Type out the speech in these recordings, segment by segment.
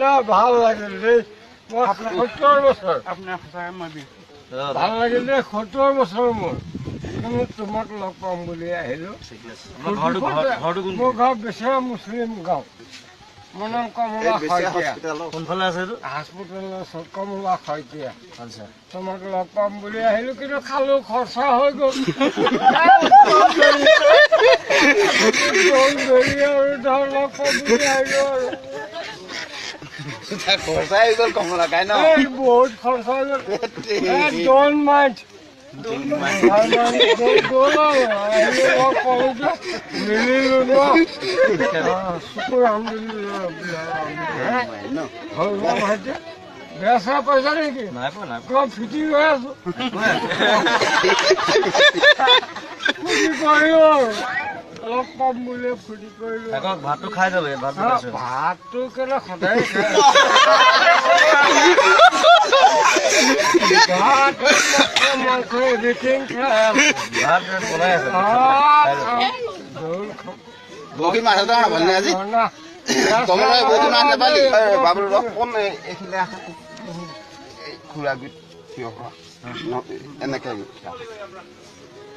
না ভাল লাগে ৰে। মই সত্তৰ বছৰ আপোনাৰ সঁচাকৈ মই বিহু ভাল লাগিলে সত্তৰ বছৰ মোৰ কিন্তু তোমাক লগ পাম বুলি আহিলোঁ। মোৰ ঘৰ বেচেৰা মুছলিম গাঁও মোৰ নাম কমলা শইকীয়া কোনফালে আছে এইটো ওচৰত কমলা শইকীয়া আচ্ছা। তোমাক লগ পাম বুলি আহিলোঁ কিন্তু খালোঁ খৰচা হৈ গ'ল। গ'ল গ'লি আৰু ধৰ লগ পাম বুলি আহিলোঁ আৰু বেচা পইচা নেকি কিয় ফুটি হৈ আছো আৰু অলপ কম বুলি ফুটি কৰিলো। ভাতটো খাই যাব ভাতটো কেলে সদায় আজি? খুৰা গীত কিয় এনেকৈ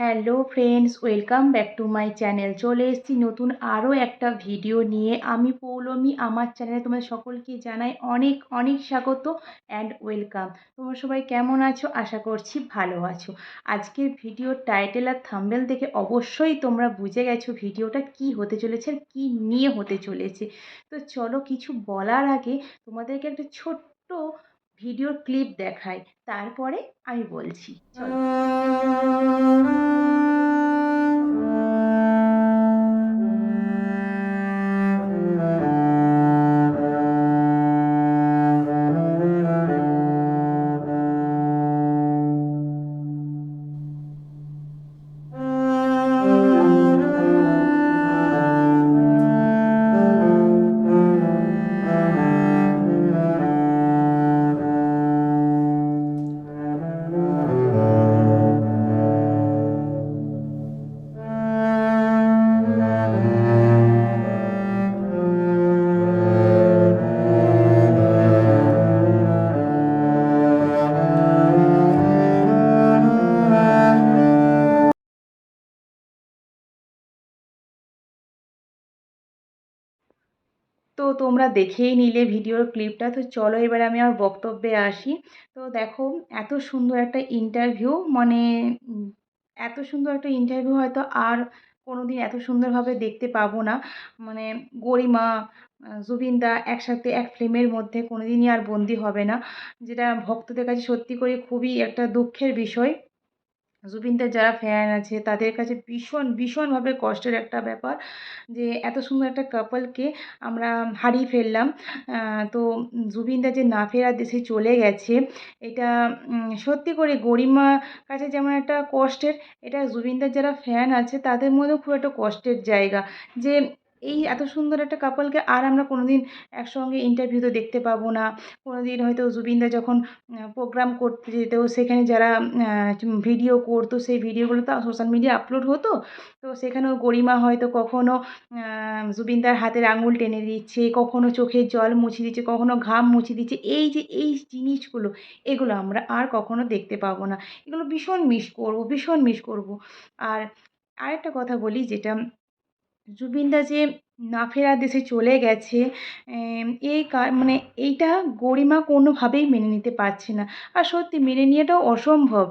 hello friends, welcome back to my channel. চলে এসেছি নতুন আরও একটা ভিডিও নিয়ে। আমি পৌলমি, আমার চ্যানেলে তোমাদের সকলকে জানাই অনেক অনেক স্বাগত অ্যান্ড ওয়েলকাম। তোমরা সবাই কেমন আছো? আশা করছি ভালো আছো। আজকের ভিডিওর টাইটেল আর থাম্বেল দেখে অবশ্যই তোমরা বুঝে গেছো ভিডিওটা কি হতে চলেছে আর কী নিয়ে হতে চলেছে। তো চলো কিছু বলার আগে তোমাদেরকে একটা ছোট্ট ভিডিওর ক্লিপ দেখাই তারপরে আমি বলছি তো তোমরা দেখেই নিলে ভিডিওর ক্লিপটা। তো চলো এবার আমি আমার বক্তব্যে আসি। তো দেখো, এত সুন্দর একটা ইন্টারভিউ মানে এত সুন্দর একটা ইন্টারভিউ হয়তো আর কোনো দিন এত সুন্দরভাবে দেখতে পাবো না। মানে গরিমা জুবিনদা একসাথে এক ফ্রেমের মধ্যে কোনো দিনই আর বন্দি হবে না, যেটা ভক্তদের কাছে সত্যি করে খুবই একটা দুঃখের বিষয়। জুবিনদার যারা ফ্যান আছে, তাদের কাছে ভীষণ, ভীষণভাবে কষ্টের একটা ব্যাপার যে, এত সুন্দর একটা কাপলকে আমরা হারিয়ে ফেললাম। তো জুবিনদা যে না ফেরার দেশে চলে গেছে, এটা সত্যি করে গরিমা কাছে যেমন একটা কষ্টের, এটা জুবিনদার যারা ফ্যান আছে, তাদের মধ্যেও খুব একটা কষ্টের জায়গা। যে এই এত সুন্দর একটা কাপলকে আর আমরা কোনো দিন একসঙ্গে ইন্টারভিউতে দেখতে পাবো না। কোনো দিন হয়তো জুবিনদা যখন প্রোগ্রাম করতে যেত সেখানে যারা ভিডিও করতো সেই ভিডিওগুলো তো সোশ্যাল মিডিয়া আপলোড হতো। তো সেখানেও গরিমা হয়তো কখনো আহ, জুবিনদার হাতের আঙুল টেনে দিচ্ছে কখনো চোখের জল মুছে দিচ্ছে কখনো ঘাম মুছে দিচ্ছে। এই যে এই জিনিসগুলো এগুলো আমরা আর কখনো দেখতে পাবো না। এগুলো ভীষণ মিস করব ভীষণ মিস করব। আর আরেকটা কথা বলি যেটা জুবিনদা যে না ফেরার দেশে চলে গেছে এই মানে এইটা গরিমা কোনোভাবেই মেনে নিতে পারছে না। আর সত্যি মেনে নেওয়াটাও অসম্ভব।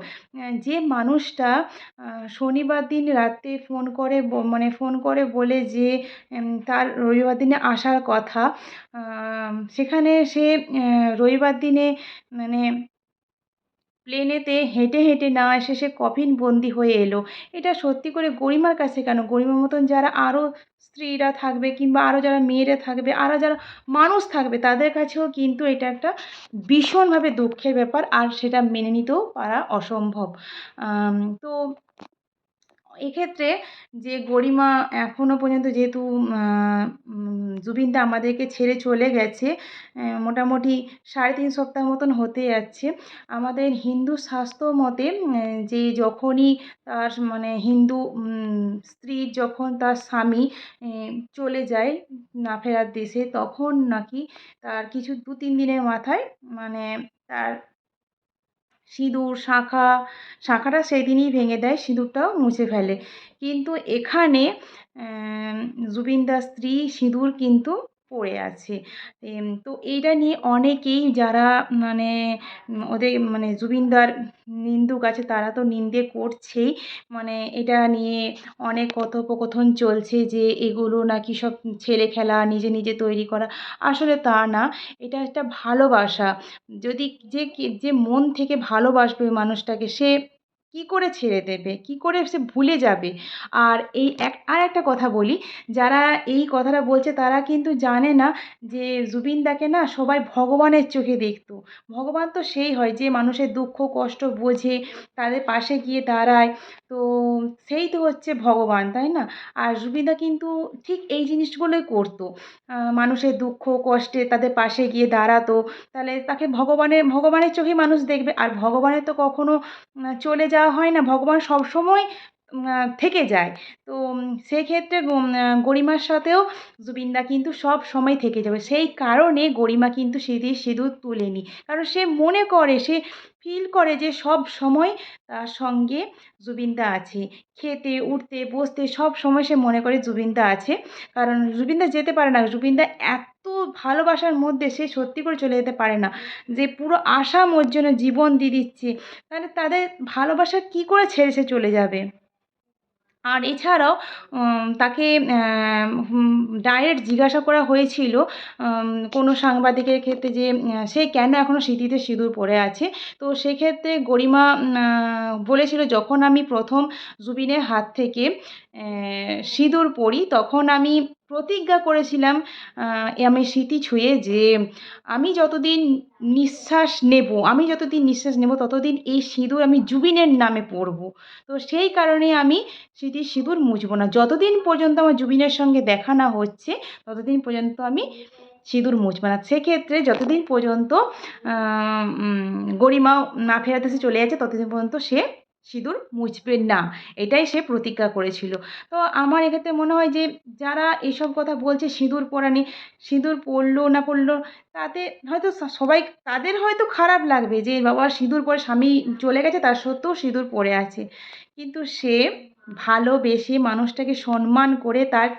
যে মানুষটা শনিবার দিন রাতে ফোন করে মানে ফোন করে বলে যে তার রবিবার দিনে আসার কথা সেখানে সে রবিবার দিনে মানে প্লেনেতে হেঁটে হেঁটে না এসে সে কফিন বন্দি হয়ে এলো। এটা সত্যি করে গরিমার কাছে কেন? গরিমার মতন যারা আরও স্ত্রীরা থাকবে কিংবা আরও যারা মেয়েরা থাকবে আরও যারা মানুষ থাকবে, তাদের কাছেও কিন্তু এটা একটা ভীষণভাবে দুঃখের ব্যাপার আর সেটা মেনে নিতেও পারা অসম্ভব। তো এক্ষেত্রে যে গরিমা এখনও পর্যন্ত যেহেতু জুবিনদা আমাদেরকে ছেড়ে চলে গেছে মোটামুটি সাড়ে তিন সপ্তাহ মতন হতে যাচ্ছে। আমাদের হিন্দু শাস্ত্র মতে যে যখনই তার মানে হিন্দু স্ত্রীর যখন তার স্বামী চলে যায় না ফেরার দেশে, তখন নাকি তার কিছু দু তিন দিনের মাথায় মানে তার সিঁদুর, শাঁখা, শাঁখাটা সেই দিনই ভেঙে দেয়, সিঁদুরটাও মুছে ফেলে। কিন্তু এখানে জুবিনদার স্ত্রী সিঁদুর কিন্তু পড়ে আছে। তো এইটা নিয়ে অনেকেই যারা মানে ওদের মানে জুবিনদার নিন্দুক আছে, তারা তো নিন্দে করছেই। মানে এটা নিয়ে অনেক কথোপকথন চলছে যে এগুলো নাকি সব ছেলে খেলা, নিজে নিজে তৈরি করা। আসলে তা না, এটা একটা ভালোবাসা। যদি যে যে মন থেকে ভালোবাসবে মানুষটাকে, সে কী করে ছেড়ে দেবে? কী করে সে ভুলে যাবে? আর এই এক, আর একটা কথা বলি, যারা এই কথাটা বলছে তারা কিন্তু জানে না যে জুবিনদাকে না সবাই ভগবানের চোখে দেখতো। ভগবান তো সেই হয় যে মানুষের দুঃখ, কষ্ট বোঝে, তাদের পাশে গিয়ে দাঁড়ায়। তো সেই তো হচ্ছে ভগবান, তাই না? আর জুবিনদা কিন্তু ঠিক এই জিনিসগুলোই করতো। মানুষের দুঃখ, কষ্টে তাদের পাশে গিয়ে দাঁড়াতো। তাহলে তাকে ভগবানের ভগবানের চোখেই মানুষ দেখবে। আর ভগবানের তো কখনো চলে যাওয়া হয় না, ভগবান সবসময় থেকে যায়। তো সেক্ষেত্রে গরিমার সাথেও জুবিনদা কিন্তু সব সময় থেকে যাবে। সেই কারণে গরিমা কিন্তু সিঁদুর সিঁদুর তুলেনি। কারণ সে মনে করে, সে ফিল করে যে সব সময় তার সঙ্গে জুবিনদা আছে। খেতে, উঠতে, বসতে সব সময় সে মনে করে জুবিনদা আছে। কারণ জুবিনদা যেতে পারে না। জুবিনদা এত ভালোবাসার মধ্যে সে সত্যি করে চলে যেতে পারে না। যে পুরো আশাম ওর জন্য জীবন দিয়ে দিচ্ছে, তাহলে তাদের ভালোবাসা কী করে ছেড়ে সে চলে যাবে? আর এছাড়াও তাকে ডাইরেক্ট জিজ্ঞাসা করা হয়েছিল কোনো সাংবাদিকের ক্ষেত্রে যে সে কেন এখনও স্মৃতিতে সিঁদুর পড়ে আছে? তো সেক্ষেত্রে গরিমা বলেছিল, যখন আমি প্রথম জুবিনের হাত থেকে সিঁদুর পড়ি তখন আমি প্রতিজ্ঞা করেছিলাম আমি স্মৃতি ছুঁয়ে যে আমি যতদিন নিঃশ্বাস নেব, আমি যতদিন নিঃশ্বাস নেব ততদিন এই সিঁদুর আমি জুবিনের নামে পরব। তো সেই কারণে আমি স্মৃতির সিঁদুর মুছব না। যতদিন পর্যন্ত আমার জুবিনের সঙ্গে দেখা না হচ্ছে, ততদিন পর্যন্ত আমি সিঁদুর মুছব না। সেক্ষেত্রে যতদিন পর্যন্ত গরিমা না ফেরাতে দেশে চলে যাচ্ছে, ততদিন পর্যন্ত সে সিঁদুর মুছবে না। এটাই সে প্রতিজ্ঞা করেছিল। তো আমার এক্ষেত্রে মনে হয় যে, যারা এইসব কথা বলছে, সিঁদুর পরা নিয়ে, সিঁদুর পরলো না পরলো, তাতে হয়তো সবাই, তাদের হয়তো খারাপ লাগবে যে, বাবা সিঁদুর পরে স্বামী চলে গেছে, তার সত্ত্বেও সিঁদুর পরে আছে। কিন্তু সে ভালোবেসে মানুষটাকে সম্মান করে তার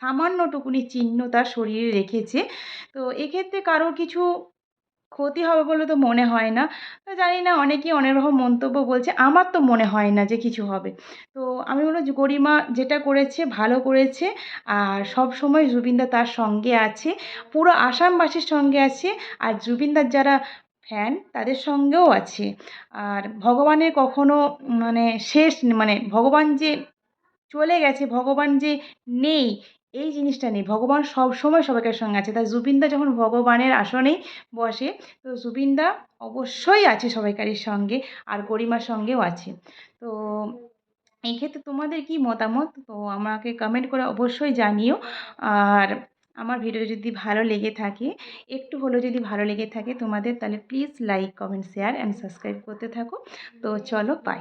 সামান্যটুকুনি চিহ্ন তার শরীরে রেখেছে। তো এক্ষেত্রে কারও কিছু ক্ষতি হবে বলে তো মনে হয় না। তো জানি না, অনেকেই অনেক রকম মন্তব্য বলছে, আমার তো মনে হয় না যে কিছু হবে। তো আমি যে গরিমা যেটা করেছে, ভালো করেছে, আর সব সময় জুবিনদা তার সঙ্গে আছে। পুরো আসামবাসীর সঙ্গে আছে, আর জুবিনদার যারা ফ্যান তাদের সঙ্গেও আছে। আর ভগবানের কখনো মানে শেষ মানে ভগবান যে চলে গেছে, ভগবান যে নেই এই জিনিসটা নেই। ভগবান সব সময় সবাইকার সঙ্গে আছে। তাই জুবিনদা যখন ভগবানের আসনে বসে, তো জুবিনদা অবশ্যই আছে সবাইকারের সঙ্গে আর গরিমার সঙ্গেও আছে। তো এই ক্ষেত্রে তোমাদের কি মতামত? তো আমাকে কমেন্ট করে অবশ্যই জানিও। আর আমার ভিডিও যদি ভালো লেগে থাকে, একটু হলেও যদি ভালো লেগে থাকে তোমাদের, তাহলে please like comment share and subscribe করতে থাকো। তো চলো বাই